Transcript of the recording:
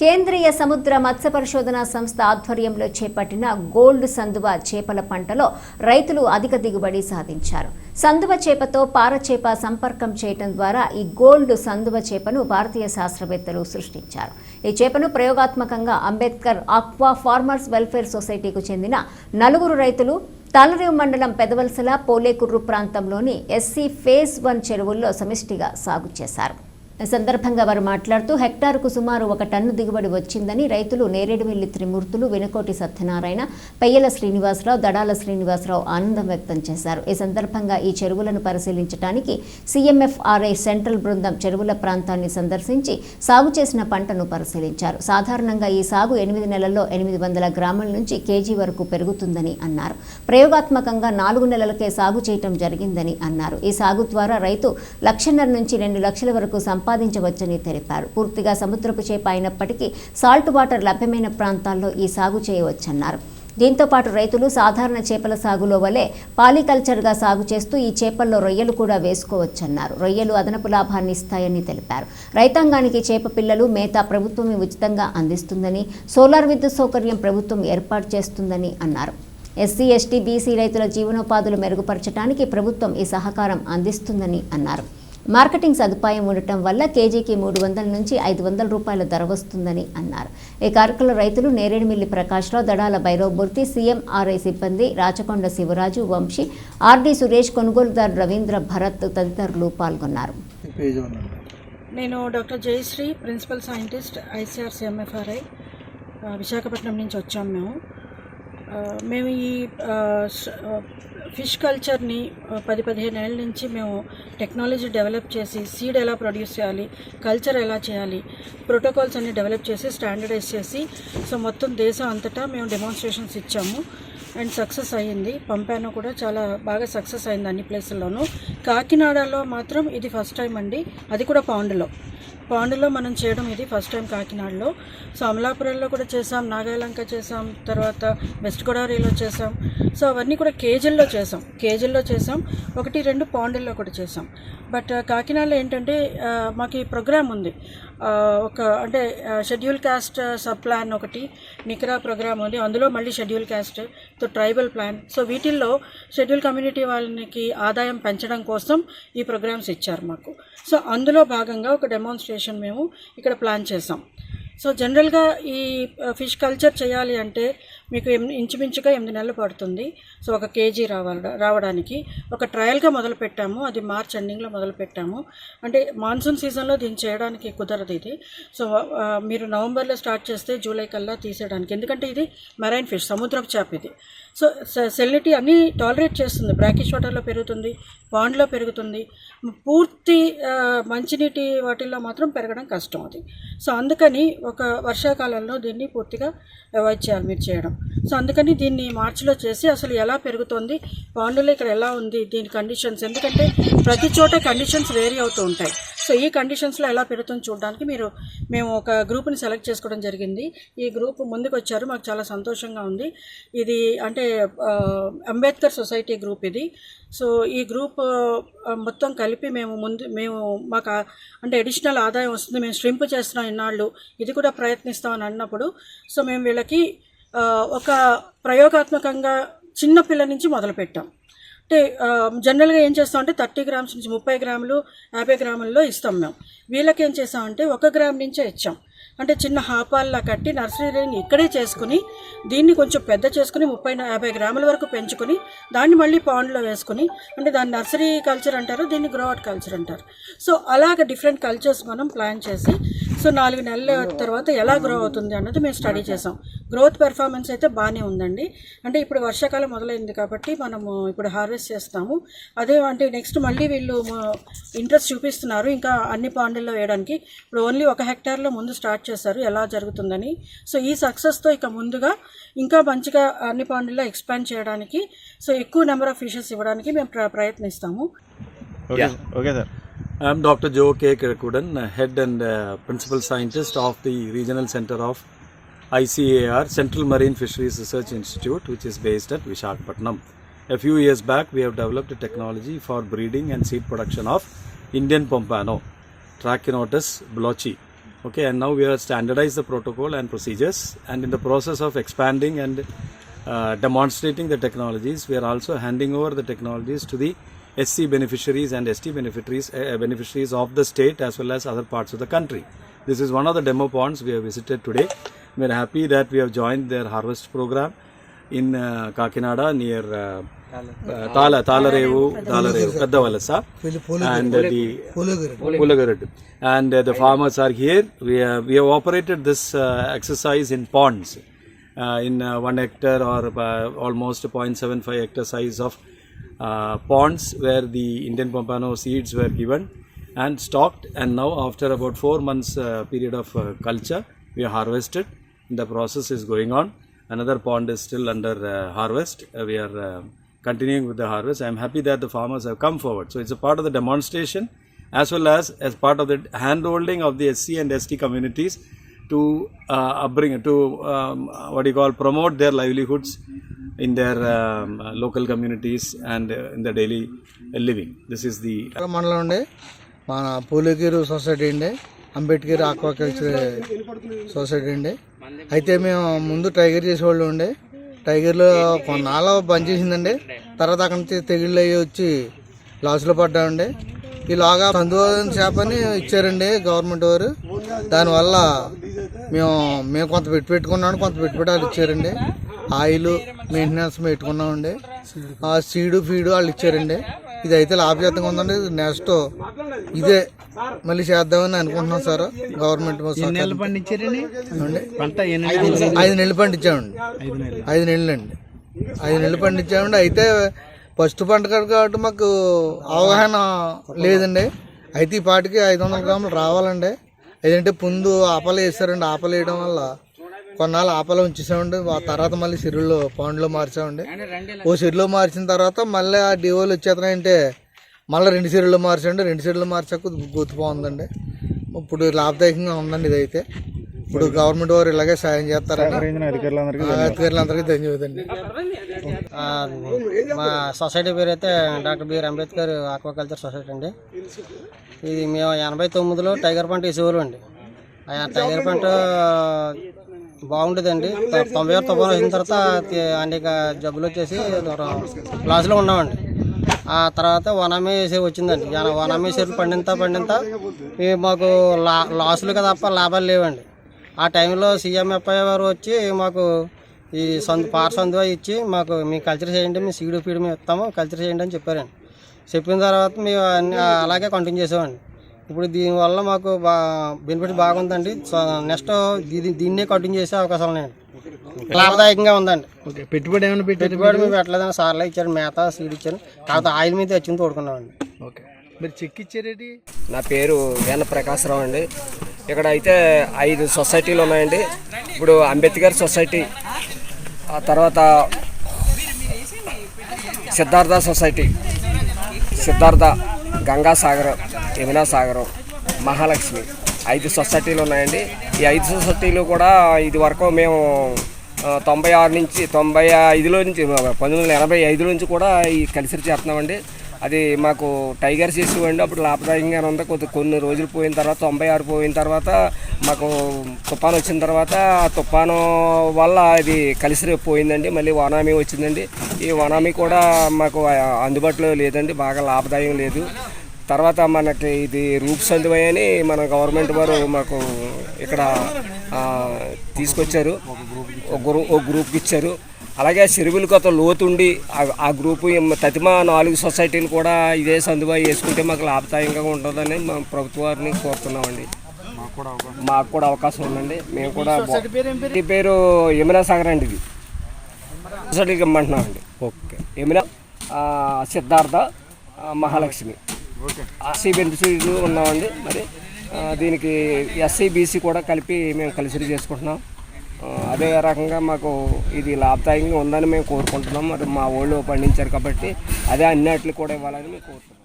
కేంద్రీయ సముద్ర మత్స్య పరిశోధన సంస్థ ఆధ్వర్యంలో చేపట్టిన గోల్డ్ సందువ చేపల పంటలో రైతులు అధిక దిగుబడి సాధించారు. సందువ చేపతో పార చేప సంపర్కం చేయటం ద్వారా ఈ గోల్డ్ సందువ చేపను భారతీయ శాస్త్రవేత్తలు సృష్టించారు. ఈ చేపను ప్రయోగాత్మకంగా అంబేద్కర్ ఆక్వా ఫార్మర్స్ వెల్ఫేర్ సొసైటీకు చెందిన నలుగురు రైతులు తాళరేవు మండలం పెదవలసల పోలేకుర్రు ప్రాంతంలోని ఎస్సీ ఫేజ్ వన్ చెరువుల్లో సమిష్టిగా సాగు చేశారు. సందర్భంగా వారు మాట్లాడుతూ హెక్టార్కు సుమారు ఒక టన్ను దిగుబడి వచ్చిందని రైతులు నేరేడుమిల్లి త్రిమూర్తులు వెనుకోటి సత్యనారాయణ పెయ్యల శ్రీనివాసరావు దడాల శ్రీనివాసరావు ఆనందం వ్యక్తం చేశారు. ఈ సందర్భంగా ఈ చెరువులను పరిశీలించడానికి సీఎంఎఫ్ఆర్ఐ సెంట్రల్ బృందం చెరువుల ప్రాంతాన్ని సందర్శించి సాగు చేసిన పంటను పరిశీలించారు. సాధారణంగా ఈ సాగు ఎనిమిది నెలల్లో ఎనిమిది వందల గ్రాముల నుంచి కేజీ వరకు పెరుగుతుందని అన్నారు. ప్రయోగాత్మకంగా నాలుగు నెలలకే సాగు చేయటం జరిగిందని అన్నారు. ఈ సాగు ద్వారా రైతు లక్షన్నర నుంచి రెండు లక్షల వరకు సంపాదించవచ్చని తెలిపారు. పూర్తిగా సముద్రపు చేప అయినప్పటికీ సాల్ట్ వాటర్ లభ్యమైన ప్రాంతాల్లో ఈ సాగు చేయవచ్చన్నారు. దీంతో పాటు రైతులు సాధారణ చేపల సాగులో వలె పాలికల్చర్గా సాగు చేస్తూ ఈ చేపల్లో రొయ్యలు కూడా వేసుకోవచ్చన్నారు. రొయ్యలు అదనపు లాభాన్ని ఇస్తాయని తెలిపారు. రైతాంగానికి చేప పిల్లలు మేత ప్రభుత్వం ఉచితంగా అందిస్తుందని సోలార్ విద్యుత్ సౌకర్యం ప్రభుత్వం ఏర్పాటు చేస్తుందని అన్నారు. ఎస్సీ ఎస్టీ బీసీ రైతుల జీవనోపాధులు మెరుగుపరచడానికి ప్రభుత్వం ఈ సహకారం అందిస్తుందని అన్నారు. మార్కెటింగ్ సదుపాయం ఉండటం వల్ల కేజీకి మూడు వందల నుంచి ఐదు వందల రూపాయల ధర వస్తుందని అన్నారు. ఈ కార్యక్రమంలో రైతులు నేరేడుమిల్లి ప్రకాశ్రావు దడాల భైరవమూర్తి సీఎంఆర్ఐ సిబ్బంది రాచకొండ శివరాజు వంశీ ఆర్డి సురేష్ కొనుగోలుదారు రవీంద్ర భరత్ తదితరులు పాల్గొన్నారు. నేను doctor Jayashree principal scientist ICR CMFRI Visakhapatnam నుంచి వచ్చాము మేము. మేము ఈ ఫిష్ కల్చర్ని పది పదిహేను ఏళ్ళ నుంచి మేము టెక్నాలజీ డెవలప్ చేసి సీడ్ ఎలా ప్రొడ్యూస్ చేయాలి కల్చర్ ఎలా చేయాలి ప్రోటోకాల్స్ అన్ని డెవలప్ చేసి స్టాండర్డైజ్ చేసి సో మొత్తం దేశం అంతటా మేము డెమాన్స్ట్రేషన్స్ ఇచ్చాము. అండ్ సక్సెస్ అయ్యింది. పంపాను కూడా చాలా బాగా సక్సెస్ అయింది అన్ని ప్లేసుల్లోనూ. కాకినాడలో మాత్రం ఇది ఫస్ట్ టైం అండి. అది కూడా పాండ్లో. పాండులో మనం చేయడం ఇది ఫస్ట్ టైం కాకినాడలో. సో అమలాపురంలో కూడా చేసాం నాగాలంక చేసాం తర్వాత వెస్ట్ గోదావరిలో చేసాం సో అవన్నీ కూడా కేజీల్లో చేసాం కేజీల్లో చేసాం ఒకటి రెండు పాండుల్లో కూడా చేసాం బట్ కాకినాడలో ఏంటంటే మాకు ఈ ప్రోగ్రామ్ ఉంది. ఒక అంటే షెడ్యూల్ కాస్ట్ సబ్ ప్లాన్ ఒకటి నికరా ప్రోగ్రామ్ ఉంది. అందులో మళ్ళీ షెడ్యూల్ కాస్ట్తో ట్రైబల్ ప్లాన్ సో వీటిల్లో షెడ్యూల్ కమ్యూనిటీ వాళ్ళకి ఆదాయం పెంచడం కోసం ఈ ప్రోగ్రామ్స్ ఇచ్చారు మాకు. సో అందులో భాగంగా ఒక డెమాన్స్ట్రేషన్ మేము ఇక్కడ ప్లాన్ చేసాం సో జనరల్గా ఈ ఫిష్ కల్చర్ చేయాలి అంటే మీకు ఇంచుమించుగా ఎనిమిది నెలలు పడుతుంది. సో ఒక కేజీ రావాల రావడానికి. ఒక ట్రయల్గా మొదలు పెట్టాము. అది మార్చ్ ఎండింగ్లో మొదలు పెట్టాము. అంటే మాన్సూన్ సీజన్లో దీన్ని చేయడానికి కుదరదు ఇది. సో మీరు నవంబర్లో స్టార్ట్ చేస్తే జూలై కల్లా తీసేయడానికి. ఎందుకంటే ఇది మెరైన్ ఫిష్ సముద్రపు చేప ఇది. సో సెలినిటీ అన్నీ టాలరేట్ చేస్తుంది. బ్రాకిష్ వాటర్లో పెరుగుతుంది పాండ్లో పెరుగుతుంది. పూర్తి మంచినీటి వాటిల్లో మాత్రం పెరగడం కష్టం అది. సో అందుకని ఒక వర్షాకాలంలో దీన్ని పూర్తిగా అవాయిడ్ చేయాలి మీరు చేయడం. సో అందుకని దీన్ని మార్చిలో చేసి అసలు ఎలా పెరుగుతుంది పాండులో ఇక్కడ ఎలా ఉంది దీని కండిషన్స్ ఎందుకంటే ప్రతి చోట కండిషన్స్ వేరీ అవుతూ ఉంటాయి. సో ఈ కండిషన్స్లో ఎలా పెరుగుతుందో చూడడానికి మీరు మేము ఒక గ్రూప్ని సెలెక్ట్ చేసుకోవడం జరిగింది. ఈ గ్రూప్ ముందుకు వచ్చారు మాకు చాలా సంతోషంగా ఉంది. ఇది అంటే అంబేద్కర్ సొసైటీ గ్రూప్ ఇది. సో ఈ గ్రూప్ మొత్తం కలిపి మేము ముందు మేము మాకు అంటే అడిషనల్ ఆదాయం వస్తుంది. మేము స్ట్రింప్ చేస్తున్నాం ఇన్నాళ్ళు. ఇది కూడా ప్రయత్నిస్తామని అన్నప్పుడు సో మేము వీళ్ళకి ఒక ప్రయోగాత్మకంగా చిన్న పిల్ల నుంచి మొదలుపెట్టాం. అంటే జనరల్గా ఏం చేస్తామంటే థర్టీ గ్రామ్స్ నుంచి ముప్పై గ్రాములు యాభై గ్రాముల్లో ఇస్తాం మేము. వీళ్ళకి ఏం చేస్తామంటే ఒక గ్రామ్ నుంచే ఇచ్చాం. అంటే చిన్న హాపాల్లా కట్టి నర్సరీని ఇక్కడే చేసుకుని దీన్ని కొంచెం పెద్ద చేసుకుని ముప్పై యాభై గ్రాముల వరకు పెంచుకొని దాన్ని మళ్ళీ పాండ్లో వేసుకుని అంటే దాన్ని నర్సరీ కల్చర్ అంటారు దీన్ని గ్రోఅవుట్ కల్చర్ అంటారు. సో అలాగ డిఫరెంట్ కల్చర్స్ మనం ప్లాన్ చేసి సో నాలుగు నెలల తర్వాత ఎలా గ్రో అవుతుంది అన్నది మేము స్టడీ చేసాం. గ్రోత్ పెర్ఫార్మెన్స్ అయితే బాగానే ఉందండి. అంటే ఇప్పుడు వర్షాకాలం మొదలైంది కాబట్టి మనము ఇప్పుడు హార్వెస్ట్ చేస్తాము. అదే అంటే నెక్స్ట్ మళ్ళీ వీళ్ళు ఇంట్రెస్ట్ చూపిస్తున్నారు. ఇంకా అన్ని పాండుల్లో వేయడానికి. ఇప్పుడు ఓన్లీ ఒక హెక్టార్లో ముందు స్టార్ట్ చేశారు ఎలా జరుగుతుందని సో ఈ సక్సెస్తో ఇక ముందుగా ఇంకా మంచిగా అన్ని పాండుల్లో ఎక్స్పాండ్ చేయడానికి సో ఎక్కువ నెంబర్ ఆఫ్ ఫిషెస్ ఇవ్వడానికి మేము ప్ర- ప్రయత్నిస్తాము okay okay sir. Joe K. Kirakudan, uh, Head and uh, Principal Scientist of the Regional Center of ICAR, Central Marine Fisheries Research Institute, which is based at Vishakhapatnam. A few years back, we have developed a technology for breeding and seed production of Indian Pompano, Trachinotus blochi. Okay, and now we have standardized the protocol and procedures, and in the process of expanding and uh, demonstrating the technologies, we are also handing over the technologies to the SC beneficiaries and ST beneficiaries, uh, beneficiaries of the state as well as other parts of the country. This is one of the demo ponds we have visited today. We are happy that we have joined their harvest program in uh, Kakinada near uh, uh, Tala, Talarevu, Talarevu, Peddawalasa, and the Pulagarid. And the farmers are here. We have, we have operated this uh, exercise in ponds uh, in uh, one hectare or uh, almost 0.75 hectare size of uh, ponds where the Indian Pompano seeds were given and stocked. And now, after about four months uh, period of uh, culture, we are harvested. The process is going on. Another pond is still under uh, harvest. Uh, we are uh, continuing with the harvest. I am happy that the farmers have come forward. So it's a part of the demonstration as well as as part of the handholding of the SC and ST communities to uh, upbring to um, what do you call promote their livelihoods in their um, uh, local communities and uh, in the daily living. This is the మండలం అండి మన పూలగిరి society అండి Ambedkar aquaculture society అండి అయితే మేము ముందు tiger చేసేవాళ్ళు అండి టైగర్లో కొన్నాళ్ళు బంద్ చేసిందండి. తర్వాత అక్కడి నుంచి తెగుళ్ళు అయ్యి వచ్చి లాస్లో పడ్డామండి. ఈలోగా సందువదన చేపని ఇచ్చారండి గవర్నమెంట్ వారు. దానివల్ల మేము మేము కొంత పెట్టి పెట్టుకున్నాం కొంత పెట్టుబడి వాళ్ళు ఇచ్చారండి. ఆయిల్ మెయింటెనెన్స్ పెట్టుకున్నామండి. ఆ సీడు ఫీడు వాళ్ళు ఇచ్చారండి. ఇది అయితే లాభదాయకంగా ఉందండి. నెక్స్ట్ ఇదే మళ్ళీ చేద్దామని అనుకుంటున్నాం సార్. గవర్నమెంట్ ఐదు నెలలు పండించామండి. ఐదు నెలలు. అండి ఐదు నెలలు పండించామండి. అయితే ఫస్ట్ పంట కాబట్టి మాకు అవగాహన లేదండి. అయితే ఈ పాటికి ఐదు వందల గ్రాములు రావాలండి. ఏదంటే ముందు ఆపలు వేస్తారండి ఆపలు వేయడం వల్ల కొన్నాళ్ళు ఆపలు ఉంచేసామండి. ఆ తర్వాత మళ్ళీ సిరుల్లో పాండ్లో మార్చామండి. ఓ సిరులో మార్చిన తర్వాత మళ్ళీ ఆ డివోలు వచ్చేస్తున్నాయంటే మళ్ళీ రెండు సిరులు మార్చండి రెండు సిరులు మార్చాక గుర్తు బాగుందండి. ఇప్పుడు లాభదాయకంగా ఉందండి ఇదైతే. ఇప్పుడు గవర్నమెంట్ వారు ఇలాగే సాయం అధికారులందరికీ అధికారులందరికీ ధన్యవాదండి మా సొసైటీ పేరు అయితే doctor BR Ambedkar aquaculture society అండి. ఇది మేము ఎనభై తొమ్మిదిలో టైగర్ పంట వేసేవాళ్ళం అండి. ఆ టైగర్ పంట బాగుండేదండి. తొంభై ఆరు తుఫాను వచ్చిన తర్వాత అనేక జబ్బులు వచ్చేసి లాస్లో ఉన్నామండి ఆ తర్వాత వనామీ సేవ వచ్చిందండి. జన- వనామీ సేరు పండింత పండింత మాకు లా లాసులు తప్ప లాభాలు లేవండి. ఆ టైంలో సీఎంఎఫ్ఐ వారు వచ్చి మాకు ఈ సందు పార సందువా ఇచ్చి మాకు మీ కల్చర్ చేయండి మీ సీడు ఫీడ్ మేము ఇస్తాము కల్చర్ చేయండి అని చెప్పారండి. చెప్పిన తర్వాత మేము అలాగే కంటిన్యూ చేసామండి ఇప్పుడు దీనివల్ల మాకు బా బెనిఫిట్ బాగుందండి. సో నెక్స్ట్ దీన్ని దీన్నే కంటిన్యూ చేసే అవకాశాలు ఉన్నాయండి లాభదాయకంగా ఉందండి. ఓకే పెట్టుబడి ఏమైనా పెట్టుబడి మేము పెట్టలేదని సార్లు ఇచ్చారు మేత సీడ్ ఇచ్చారు. కాకపోతే ఆయిల్ మీద తెచ్చింది తోడుకున్నామండి. ఓకే. మీరు చెక్ ఇచ్చారేటి? నా పేరు వేన ప్రకాశరావు అండి. ఇక్కడ అయితే ఐదు సొసైటీలు ఉన్నాయండి. ఇప్పుడు అంబేద్కర్ సొసైటీ ఆ తర్వాత సిద్ధార్థ సొసైటీ సిద్ధార్థ గంగాసాగరం యమునా సాగరం మహాలక్ష్మి ఐదు సొసైటీలు ఉన్నాయండి. ఈ ఐదు సొసైటీలు కూడా ఇది వరకు మేము తొంభై ఆరు నుంచి తొంభై ఐదులో నుంచి పంతొమ్మిది వందల ఎనభై ఐదు నుంచి కూడా ఈ కలిసి చేస్తున్నామండి. అది మాకు టైగర్స్ అండి అప్పుడు లాభదాయకంగా ఉంది. కొద్ది కొన్ని రోజులు పోయిన తర్వాత తొంభై ఆరు పోయిన తర్వాత మాకు తుఫాను వచ్చిన తర్వాత ఆ తుఫాను వల్ల అది కలిసి పోయిందండి. మళ్ళీ వనామీ వచ్చిందండి. ఈ వనామీ కూడా మాకు అందుబాటులో లేదండి. బాగా లాభదాయం లేదు. తర్వాత మనకి ఇది రూప్ సందువై అని మన గవర్నమెంట్ వారు మాకు ఇక్కడ తీసుకొచ్చారు. ఒక ఒక గ్రూప్కి ఇచ్చారు. అలాగే చెరువులు కొత్త లోతుండి ఆ- గ్రూపు తతిమ నాలుగు సొసైటీలు కూడా ఇదే సందువా వేసుకుంటే మాకు లాభదాయంగా ఉంటుందని మా ప్రభుత్వ వారిని కోరుతున్నామండి. మాకు కూడా అవకాశం ఉందండి. మేము కూడా ఈ పేరు యమునా సాగర్ అండి ఇది. సొసైటీకి ఇమ్మంటున్నామండి ఓకే. యమునా సిద్ధార్థ మహాలక్ష్మి. ఎస్సీ బెనిఫిషరీలు ఉన్నామండి. మరి దీనికి ఎస్సీ బీసీ కూడా కలిపి మేము కలిసి చేసుకుంటున్నాం. అదే రకంగా మాకు ఇది లాభదాయకంగా ఉందని మేము కోరుకుంటున్నాం. మరి మా ఊళ్ళో పండించారు కాబట్టి అదే అన్నిటికి కూడా ఇవ్వాలని మేము కోరుకుంటున్నాం